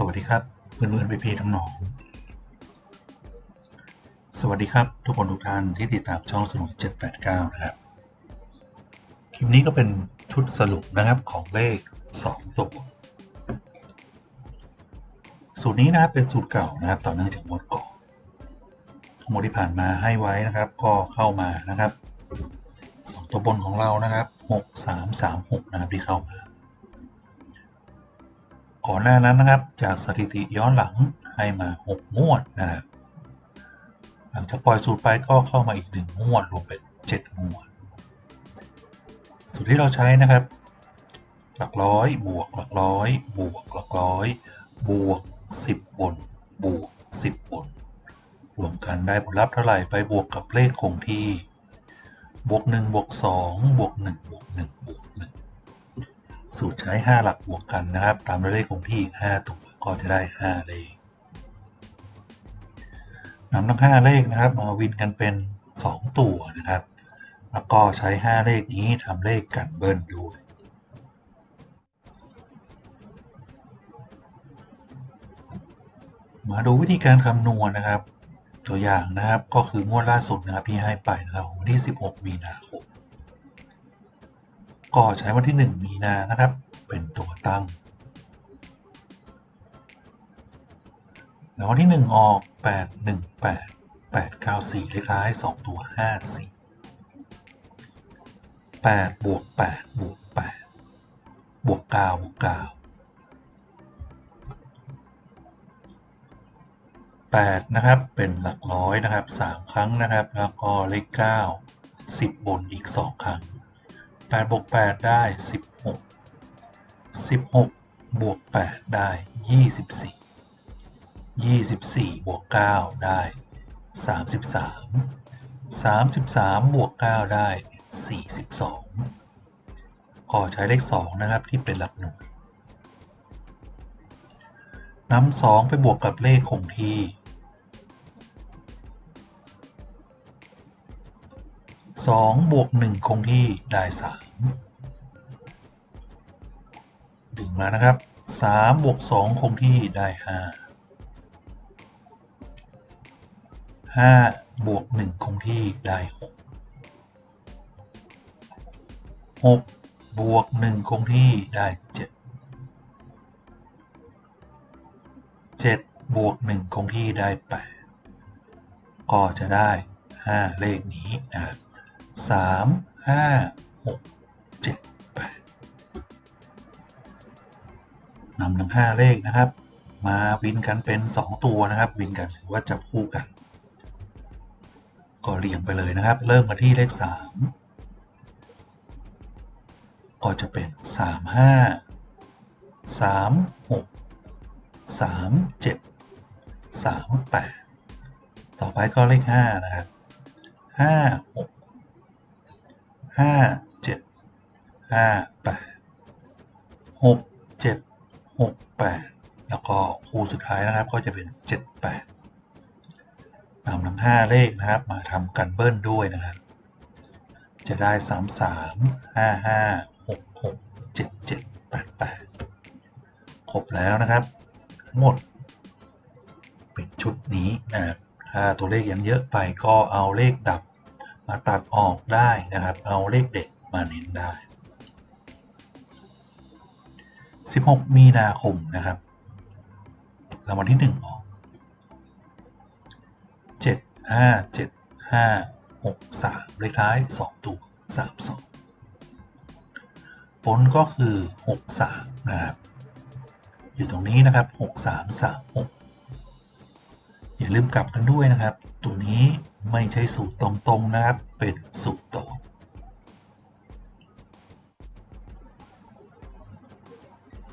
สวัสดีครับเพื่อนเพื่อนพี่ๆทั้งน้อง สวัสดีครับ ทุกคนทุกท่านที่ติดตามช่องสนุก789 นะครับ คลิปนี้ก็เป็นชุดสรุปนะครับของเลข 2 ตัว สูตรนี้นะครับเป็นสูตรเก่านะครับ ต่อเนื่องจากงวดก่อนงหมดที่ผ่านมาให้ไว้นะครับ ก็เข้ามานะครับสองตัวบนของเรานะครับ 6 3 3 6 นะครับที่เข้ามา ก่อนหน้านั้นนะครับ จากสถิติย้อนหลังให้มา 6 งวดนะครับหลังจากปล่อยสูตรไปก็เข้ามาอีก 1 งวดรวมเป็น 7 งวด สูตรที่เราใช้นะครับ หลักร้อยบวกหลักร้อยบวกหลักร้อยบวก 10 บน บวก 10 บน รวมกันได้ผลลัพธ์เท่าไหร่ไปบวกกับเลขคงที่ บวก 1 บวก 2 บวก 1 บวก 1 บวก 1 สูตรใช้ 5 หลักบวกกันนะครับ ตามด้วยเลขคงที่อีก5ตัวก็จะได้ 5 เลขนำทั้ง 5 เลขนะครับมาวินกันเป็น 2 ตัวนะครับ แล้วก็ใช้ 5 เลขนี้ทำเลขกันเบิ้ลด้วยมาดูวิธีการคำนวณนะครับ ตัวอย่างนะครับก็คืองวดล่าสุดนะครับที่ให้ไปนะครับวันที่ 16 มีนาค ก็ใช้วันที่ 1 มีนานะครับ เป็นตัวตั้ง แล้ววันที่ 1 ออก 8 1 8 8 9 4เลขท้าย 2 ตัว 5 4 8 บวก 8 บวก 8 บวก 9 บวก 9 8 นะครับ เป็นหลักร้อยนะครับ 3 ครั้งนะครับ แล้วก็เลข 9 10 บนอีก 2 ครั้ง 8บวก8ได้16 16บวก8ได้24 24บวก9ได้33 33บวก9ได้42ก็ใช้เลข2นะครับที่เป็นหลักหน่วยนำ2ไปบวกกับเลขคงที่ 2บวก1คงที่ได้3ดึงมานะครับ3บวก2คงที่ได้ 5 5บวก1คงที่ได้ 6 6บวก1คงที่ได้ 7 7 บวก 1 คงที่ได้ 8 ก็จะได้ 5 เลขนี้นะครับ 3 5 6 7 8นำทั้ง5เลขนะครับ มาวินกันเป็น2ตัวนะครับ วินกันหรือว่าจับคู่กัน ก็เรียงไปเลยนะครับ เริ่มมาที่เลข3ก็จะเป็น3 5 3 6 3 7 3 8ต่อไปก็เลข5นะครับ5 6 5 7 5 8 6 7 6 8แล้วก็คู่สุดท้ายนะครับก็จะเป็น7 8นำทั้ง5เลขนะครับมาทำกันเบิ้ลด้วยนะครับจะได้3 3 5 5 6 6 7 7 8 8ครบแล้วนะครับทั้งหมด เป็นชุดนี้นะครับถ้าตัวเลขยังเยอะไปก็เอาเลขดับ มาตัดออกได้นะครับ เอาเลขเด็ดมาเน้นได้ 16 มีนาคมนะครับรางวัลที่ 1 ออก 7 5 7 5 6 3เลขท้าย 2 ตัว 3 2 ผลก็คือ 6 3 นะครับ อยู่ตรงนี้นะครับ 6 3 3 6 อย่าลืมกลับกันด้วยนะครับ ตัวนี้ไม่ใช่สูตรตรงๆนะครับ เป็นสูตรโตด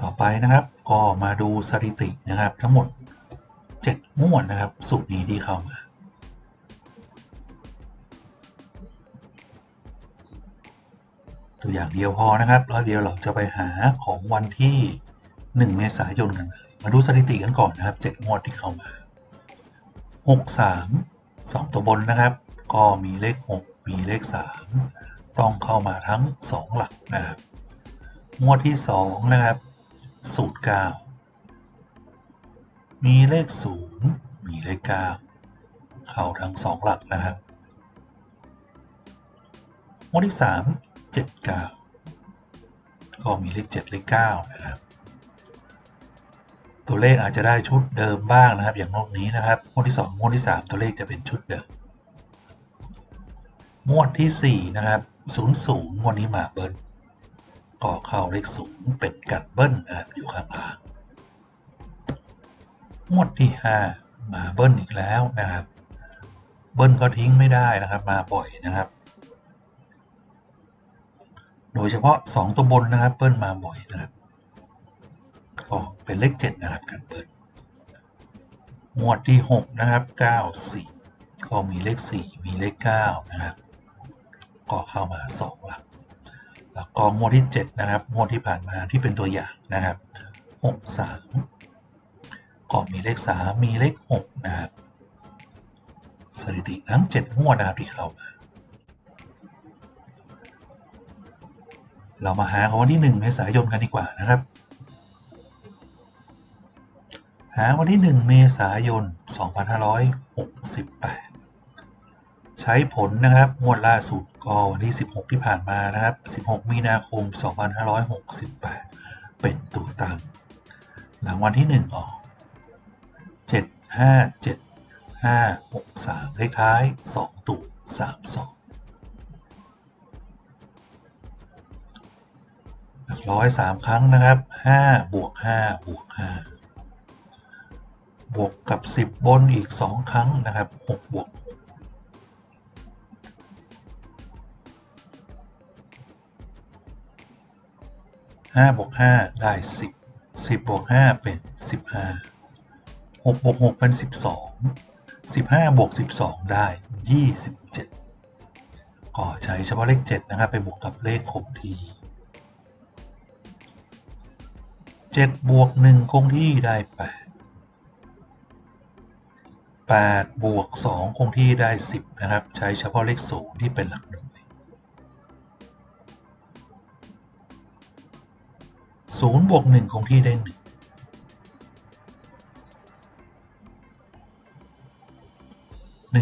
ต่อไปนะครับ ก็มาดูสถิตินะครับ ทั้งหมด 7งวดนะครับ สูตรนี้ที่เข้ามาตัวอย่างเดียวพอนะครับ แล้วเดี๋ยวเราจะไปหาของวันที่ 1 เมษายนกันเลย มาดูสถิติกันก่อนนะครับ 7 งวดที่เข้ามา 6 3 2 ตัวบนนะครับ ก็มีเลข 6 มีเลข 3 ต้องเข้ามาทั้ง 2 หลักนะครับ งวดที่ 2 นะครับ สูตร 9 มีเลข 0 มีเลข 9 เข้าทั้ง 2 หลักนะครับ งวดที่ 3 7 9 ก็มีเลข 7 เลข 9 นะครับ ตัวเลขอาจจะได้ชุดเดิมบ้างนะครับ อย่างงวดนี้นะครับงวดที่2งวดที่ 3 ตัวเลขจะเป็นชุดเดิมงวดที่4นะครับ00งวดนี้มาเบิ้ลก็เข้าเลข0เป็นกันเบิ้ลนะครับอยู่ข้างล่างงวดที่ 5 มาเบิ้ลอีกแล้วนะครับ เบิ้ลก็ทิ้งไม่ได้นะครับมาบ่อยนะครับ โดยเฉพาะ 2 ตัวบนนะครับเบิ้ลมาบ่อยนะครับ ก็เป็นเลข7นะครับกันเบิ้ลงวดที่6นะครับ94ก็มีเลข4มีเลข9นะครับ ก็เข้ามา2หลักแล้วก็งวดที่7นะครับงวดที่ผ่านมาที่เป็นตัวอย่างนะครับ63ก็มีเลข3มีเลข6นะครับสถิติทั้ง7งวดนะครับที่เข้ามาเรามาหาของวันที่ 1 เมษายนกันดีกว่านะครับ หาวันที่ 1 เมษายน 2568 ใช้ผลนะครับ งวดล่าสุดก็วันที่ 16 ที่ผ่านมานะครับ 16 มีนาคม 2568 เป็นตัวตั้งหลังวันที่ 1 ออก 7 5 7 5 6 3 เลขท้าย 2 ตัว 3 2ร้อยสามครั้งนะครับ5บวก5บวก5 บวกกับ 10 บนอีก 2 ครั้งนะครับ 6 บวก5บวก5ได้10 10บวก5เป็น15 6บวก6เป็น12 15บวก12ได้27ก็ใช้เฉพาะเลข7นะครับไปบวกกับเลขคงที่7บวก1คงที่ได้8 8 บวก 2 คงที่ได้ 10 นะครับ ใช้เฉพาะเลข0ที่เป็นหลักหน่วย0บวก 1 คงที่ได้ 1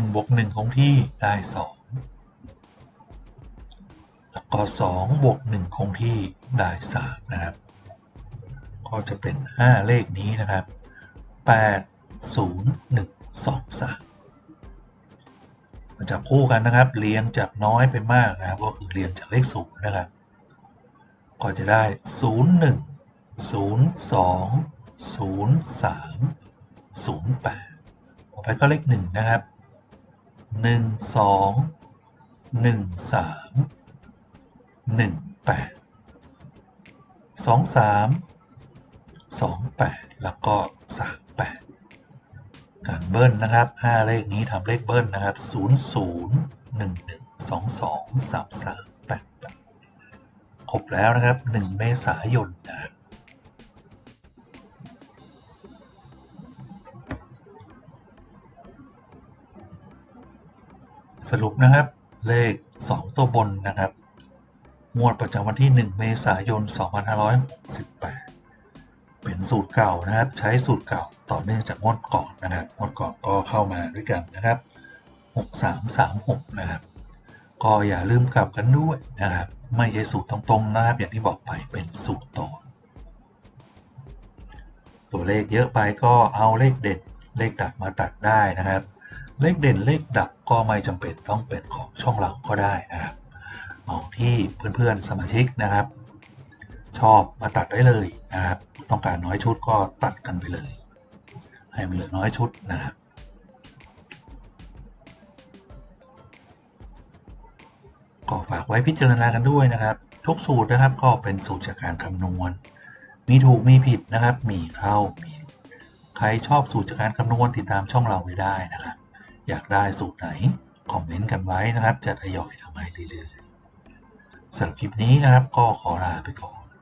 1บวก1คงที่ได้ 2 แล้วก็2บวก1คงที่ได้ 3 นะครับ ก็จะเป็น 5 เลขนี้นะครับ 8 0 1 สองสามจับคู่กันนะครับ เรียงจากน้อยไปมากนะครับ ก็คือเรียงจากเลขศูนย์นะครับ ก็จะได้ศูนย์หนึ่งศูนย์สองศูนย์สามศูนย์แปดต่อไปก็เลขหนึ่งนะครับหนึ่งสองหนึ่งสามหนึ่งแปดสองสามสองแปดแล้วก็สามแปด การเบิ้ลนะครับ 5 เลขนี้ทำเลขเบิ้ลนะครับ 0 0 1 1 2 2 3 3 8 8ครบแล้วนะครับ 1 เมษายนนะครับสรุปนะครับเลข 2 ตัวบนนะครับ งวดประจำวันที่ 1 เมษายน 2568เป็น สูตรเก่านะครับ ใช้สูตรเก่าต่อเนื่องจากงวดก่อนนะครับงวดก่อนก็เข้ามาด้วยกันนะครับ6336นะครับ ก็อย่าลืมกลับกันด้วยนะครับ ไม่ใช่สูตรตรงๆนะครับอย่างที่บอกไปเป็นสูตรต่อตัวเลขเยอะไปก็เอาเลขเด่นเลขดับมาตัดได้นะครับ เลขเด่นเลขดับก็ไม่จำเป็นต้องเป็นของช่องเราก็ได้นะครับเอาที่เพื่อนๆสมาชิกนะครับ ชอบมาตัดได้เลยนะครับ ต้องการน้อยชุดก็ตัดกันไปเลย ให้มันเหลือน้อยชุดนะครับก็ฝากไว้พิจารณากันด้วยนะครับ ทุกสูตรนะครับก็เป็นสูตรจากการคำนวณ มีถูกมีผิดนะครับ มีเข้ามีใครชอบสูตรจากการคำนวณติดตามช่องเราไว้ได้นะครับ อยากได้สูตรไหน คอมเมนต์กันไว้นะครับ จะทยอยทำให้เรื่อยๆสำหรับคลิปนี้นะครับก็ขอลาไปก่อน